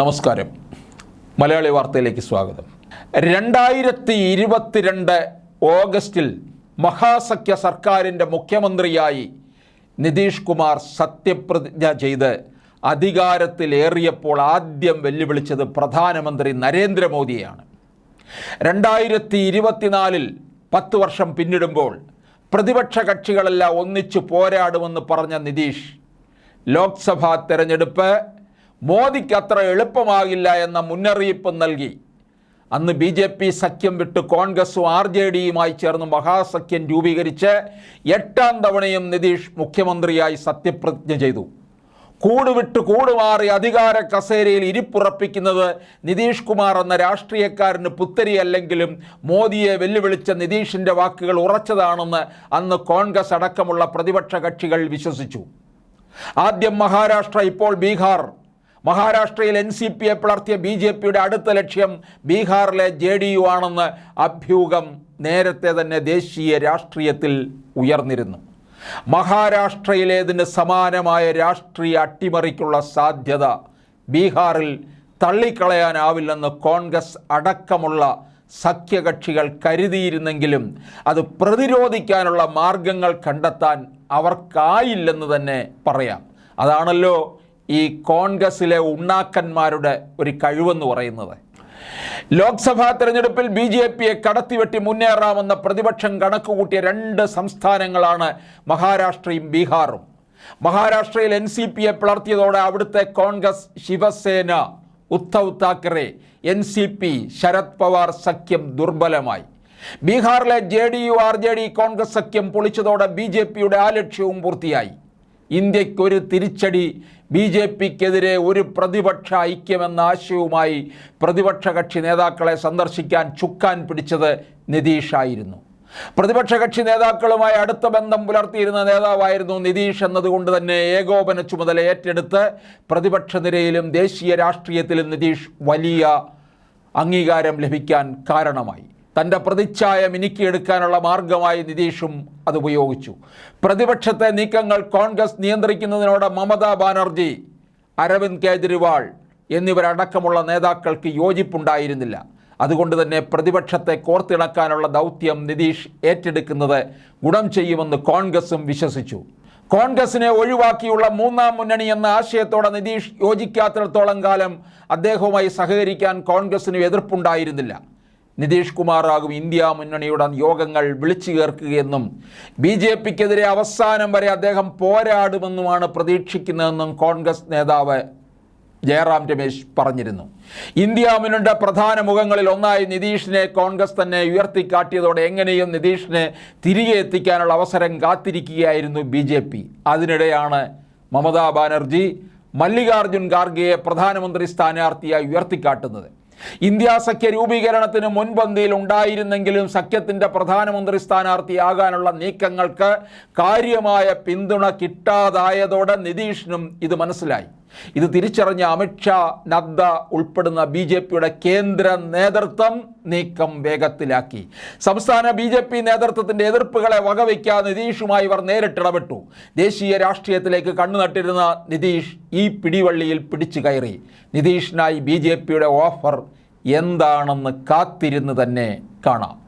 നമസ്കാരം. മലയാളി വാർത്തയിലേക്ക് സ്വാഗതം. രണ്ടായിരത്തി ഇരുപത്തിരണ്ട് ഓഗസ്റ്റിൽ മഹാസഖ്യ സർക്കാരിന്റെ മുഖ്യമന്ത്രിയായി നിതീഷ് കുമാർ സത്യപ്രതിജ്ഞ ചെയ്ത് അധികാരത്തിലേറിയപ്പോൾ ആദ്യം വെല്ലുവിളിച്ചത് പ്രധാനമന്ത്രി നരേന്ദ്രമോദിയാണ് രണ്ടായിരത്തി ഇരുപത്തിനാലിൽ പത്ത് വർഷം പിന്നിടുമ്പോൾ പ്രതിപക്ഷ കക്ഷികളെല്ലാം ഒന്നിച്ചു പോരാടുമെന്ന് പറഞ്ഞ നിതീഷ് ലോക്സഭാ തെരഞ്ഞെടുപ്പ് മോദിക്ക് അത്ര എളുപ്പമാകില്ല എന്ന മുന്നറിയിപ്പ് നൽകി. അന്ന് ബി ജെ പി സഖ്യം വിട്ട് കോൺഗ്രസും ആർ ജെ ഡിയുമായി ചേർന്ന് മഹാസഖ്യം രൂപീകരിച്ച് എട്ടാം തവണയും നിതീഷ് മുഖ്യമന്ത്രിയായി സത്യപ്രതിജ്ഞ ചെയ്തു. കൂടുവിട്ട് കൂടുമാറി അധികാര കസേരയിൽ ഇരിപ്പുറപ്പിക്കുന്നത് നിതീഷ് കുമാർ എന്ന രാഷ്ട്രീയക്കാരന് പുത്തരിയല്ലെങ്കിലും മോദിയെ വെല്ലുവിളിച്ച നിതീഷിന്റെ വാക്കുകൾ ഉറച്ചതാണെന്ന് അന്ന് കോൺഗ്രസ് അടക്കമുള്ള പ്രതിപക്ഷ കക്ഷികൾ വിശ്വസിച്ചു. ആദ്യം മഹാരാഷ്ട്ര ഇപ്പോൾ ബീഹാർ. മഹാരാഷ്ട്രയിൽ എൻ സി പിയെ പിളർത്തിയ ബി ജെ പിയുടെ അടുത്ത ലക്ഷ്യം ബീഹാറിലെ ജെ ഡി യു ആണെന്ന് അഭ്യൂഹം നേരത്തെ തന്നെ ദേശീയ രാഷ്ട്രീയത്തിൽ ഉയർന്നിരുന്നു. മഹാരാഷ്ട്രയിലേതിന് സമാനമായ രാഷ്ട്രീയ അട്ടിമറിക്കുള്ള സാധ്യത ബീഹാറിൽ തള്ളിക്കളയാനാവില്ലെന്ന് കോൺഗ്രസ് അടക്കമുള്ള സഖ്യകക്ഷികൾ കരുതിയിരുന്നെങ്കിലും അത് പ്രതിരോധിക്കാനുള്ള മാർഗങ്ങൾ കണ്ടെത്താൻ അവർക്കായില്ലെന്ന് തന്നെ പറയാം. അതാണല്ലോ ഈ കോൺഗ്രസിലെ ഉണ്ണാക്കന്മാരുടെ ഒരു കഴിവെന്ന് പറയുന്നത്. ലോക്സഭാ തെരഞ്ഞെടുപ്പിൽ ബി ജെ പിയെ കടത്തിവെട്ടി മുന്നേറാമെന്ന പ്രതിപക്ഷം കണക്കുകൂട്ടിയ രണ്ട് സംസ്ഥാനങ്ങളാണ് മഹാരാഷ്ട്രയും ബീഹാറും. മഹാരാഷ്ട്രയിൽ എൻ സി പിയെ പിളർത്തിയതോടെ അവിടുത്തെ Congress Shivsena Uddhav Thackeray N C P Sharad Pawar സഖ്യം ദുർബലമായി. ബീഹാറിലെ J D U R J D Congress സഖ്യം പൊളിച്ചതോടെ ബി ജെ പിയുടെ ആ ലക്ഷ്യവും പൂർത്തിയായി. ഇന്ത്യക്കൊരു തിരിച്ചടി ബി ജെ പിക്കെതിരെ ഒരു പ്രതിപക്ഷ ഐക്യമെന്ന ആശയവുമായി പ്രതിപക്ഷ കക്ഷി നേതാക്കളെ സന്ദർശിക്കാൻ ചുക്കാൻ പിടിച്ചത് നിതീഷായിരുന്നു. പ്രതിപക്ഷ കക്ഷി നേതാക്കളുമായി അടുത്ത ബന്ധം പുലർത്തിയിരുന്ന നേതാവായിരുന്നു നിതീഷ് എന്നതുകൊണ്ട് തന്നെ ഏകോപന ചുമതല ഏറ്റെടുത്ത് പ്രതിപക്ഷ നിരയിലും ദേശീയ രാഷ്ട്രീയത്തിലും നിതീഷ് വലിയ അംഗീകാരം ലഭിക്കാൻ കാരണമായി. തന്റെ പ്രതിച്ഛായ മിനുക്കിയെടുക്കാനുള്ള മാർഗമായി നിതീഷും അത് ഉപയോഗിച്ചു. പ്രതിപക്ഷത്തെ നീക്കങ്ങൾ കോൺഗ്രസ് നിയന്ത്രിക്കുന്നതിനോട് മമതാ ബാനർജി അരവിന്ദ് കേജ്രിവാൾ എന്നിവരടക്കമുള്ള നേതാക്കൾക്ക് യോജിപ്പുണ്ടായിരുന്നില്ല. അതുകൊണ്ട് തന്നെ പ്രതിപക്ഷത്തെ കോർത്തിണക്കാനുള്ള ദൗത്യം നിതീഷ് ഏറ്റെടുക്കുന്നത് ഗുണം ചെയ്യുമെന്ന് കോൺഗ്രസും വിശ്വസിച്ചു. കോൺഗ്രസിനെ ഒഴിവാക്കിയുള്ള മൂന്നാം മുന്നണി എന്ന ആശയത്തോടെ നിതീഷ് യോജിക്കാത്തിടത്തോളം കാലം അദ്ദേഹവുമായി സഹകരിക്കാൻ കോൺഗ്രസിന് എതിർപ്പുണ്ടായിരുന്നില്ല. നിതീഷ് കുമാറാകും ഇന്ത്യ മുന്നണിയുടെ യോഗങ്ങൾ വിളിച്ചു ചേർക്കുകയെന്നും ബി ജെ പിക്കെതിരെ അവസാനം വരെ അദ്ദേഹം പോരാടുമെന്നുമാണ് പ്രതീക്ഷിക്കുന്നതെന്നും കോൺഗ്രസ് നേതാവ് ജയറാം രമേശ് പറഞ്ഞിരുന്നു. ഇന്ത്യ മുന്നണിയുടെ പ്രധാന മുഖങ്ങളിൽ ഒന്നായി നിതീഷിനെ കോൺഗ്രസ് തന്നെ ഉയർത്തിക്കാട്ടിയതോടെ എങ്ങനെയും നിതീഷിനെ തിരികെ എത്തിക്കാനുള്ള അവസരം കാത്തിരിക്കുകയായിരുന്നു ബി ജെ പി. അതിനിടെയാണ് മമതാ ബാനർജി മല്ലികാർജുൻ ഖാർഗെയെ പ്രധാനമന്ത്രി സ്ഥാനാർത്ഥിയായി ഉയർത്തിക്കാട്ടുന്നത്. ഇന്ത്യ സഖ്യ രൂപീകരണത്തിന് മുൻപന്തിയിൽ ഉണ്ടായിരുന്നെങ്കിലും സഖ്യത്തിന്റെ പ്രധാനമന്ത്രി സ്ഥാനാർത്ഥിയാകാനുള്ള നീക്കങ്ങൾക്ക് കാര്യമായ പിന്തുണ കിട്ടാതായതോടെ നിതീഷിനും ഇത് മനസ്സിലായി. ഇത് തിരിച്ചറിഞ്ഞ അമിത്ഷാ നദ്ദ ഉൾപ്പെടുന്ന ബി ജെ പിയുടെ കേന്ദ്ര നേതൃത്വം നീക്കം വേഗത്തിലാക്കി. സംസ്ഥാന ബി ജെ പി നേതൃത്വത്തിന്റെ എതിർപ്പുകളെ വകവയ്ക്കാൻ നിതീഷുമായി ഇവർ നേരിട്ടിടപെട്ടു. ദേശീയ രാഷ്ട്രീയത്തിലേക്ക് കണ്ണുനട്ടിരുന്ന നിതീഷ് ഈ പിടിവള്ളിയിൽ പിടിച്ചു കയറി. നിതീഷിനായി ബി ജെ പിയുടെ ഓഫർ എന്താണെന്ന് കാത്തിരുന്ന് തന്നെ കാണാം.